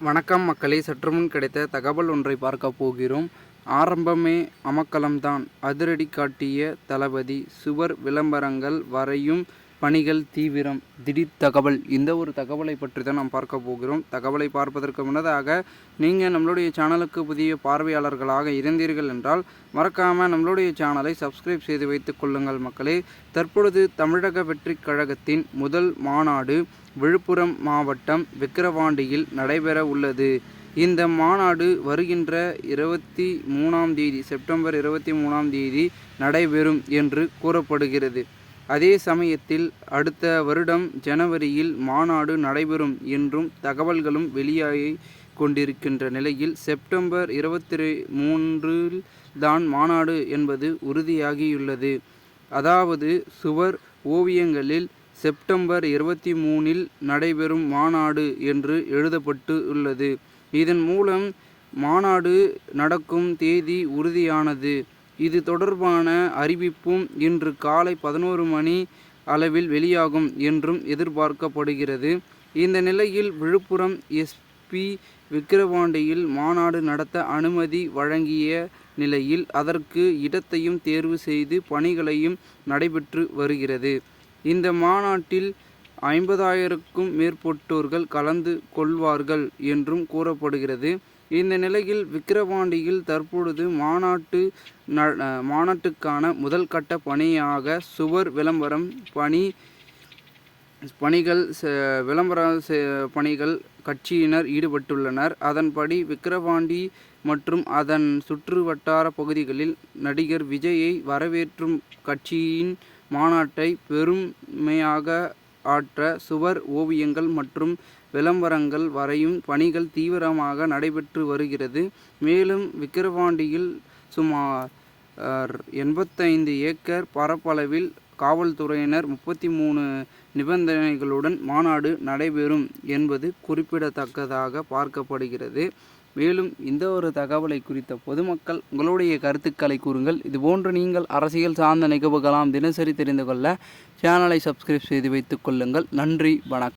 வணக்கம் மக்களே. சற்றுமுன் கிடைத்த தகவல் ஒன்றை பார்க்க போகிறோம். ஆரம்பமே அமக்கலம்தான். அதிரடி காட்டிய தளபதி சுவர் விளம்பரங்கள் வரையும் பணிகள் தீவிரம் திடீர் தகவல் இந்த ஒரு தகவலை பற்றி தான் நாம் பார்க்க போகிறோம். தகவலை பார்ப்பதற்கு முன்னதாக நீங்கள் நம்மளுடைய சேனலுக்கு புதிய பார்வையாளர்களாக இருந்தீர்கள் என்றால் மறக்காமல் நம்மளுடைய சேனலை சப்ஸ்கிரைப் செய்து வைத்துக் கொள்ளுங்கள் மக்களே. தற்பொழுது தமிழக வெற்றிக் கழகத்தின் முதல் மாநாடு விழுப்புரம் மாவட்டம் விக்கிரவாண்டியில் நடைபெற உள்ளது. இந்த மாநாடு வருகின்ற இருபத்தி மூணாம் தேதி செப்டம்பர் இருபத்தி மூணாம் தேதி நடைபெறும் என்று கூறப்படுகிறது. அதே சமயத்தில் அடுத்த வருடம் ஜனவரியில் மாநாடு நடைபெறும் என்றும் தகவல்களும் வெளியாகி கொண்டிருக்கின்ற நிலையில் செப்டம்பர் இருபத்தி மூன்றில் தான் மாநாடு என்பது உறுதியாகியுள்ளது. அதாவது சுவர் ஓவியங்களில் செப்டம்பர் இருபத்தி மூணில் நடைபெறும் மாநாடு என்று எழுதப்பட்டு உள்ளது இதன் மூலம் மாநாடு நடக்கும் தேதி உறுதியானது. இது தொடர்பான அறிவிப்பும் இன்று காலை பதினோரு மணி அளவில் வெளியாகும் என்றும் எதிர்பார்க்கப்படுகிறது. இந்த நிலையில் விழுப்புரம் எஸ்பி விக்கிரவாண்டியில் மாநாடு நடத்த அனுமதி வழங்கிய நிலையில் அதற்கு இடத்தையும் தேர்வு செய்து பணிகளையும் நடைபெற்று வருகிறது. இந்த மாநாட்டில் ஐம்பதாயிரக்கும் மேற்பட்டோர்கள் கலந்து கொள்வார்கள் என்றும் கூறப்படுகிறது. இந்த நிலையில் விக்கிரவாண்டியில் தற்பொழுது மாநாட்டு மாநாட்டுக்கான முதல் கட்ட பணியாக சுவர் விளம்பரம் பணி பணிகள் விளம்பர பணிகள் கட்சியினர் ஈடுபட்டுள்ளனர். அதன்படி விக்கிரவாண்டி மற்றும் அதன் சுற்று வட்டார பகுதிகளில் நடிகர் விஜயை வரவேற்றும் கட்சியின் மாநாட்டை பெருமையாக ஆற்ற சுவர் ஓவியங்கள் மற்றும் விளம்பரங்கள் வரையும் பணிகள் தீவிரமாக நடைபெற்று வருகிறது. மேலும் விக்கிரவாண்டியில் சுமார் எண்பத்தைந்து ஏக்கர் பரப்பளவில் காவல்துறையினர் முப்பத்தி மூணு நிபந்தனைகளுடன் மாநாடு நடைபெறும் என்பது குறிப்பிடத்தக்கதாக பார்க்கப்படுகிறது. மேலும் இந்த ஒரு தகவலை குறித்த பொதுமக்கள் உங்களுடைய கருத்துக்களை கூறுங்கள். இதுபோன்று நீங்கள் அரசியல் சார்ந்த நிகழ்வுகளாம் தினசரி தெரிந்து கொள்ள சேனலை சப்ஸ்கிரைப் செய்து வைத்துக் கொள்ளுங்கள். நன்றி வணக்கம்.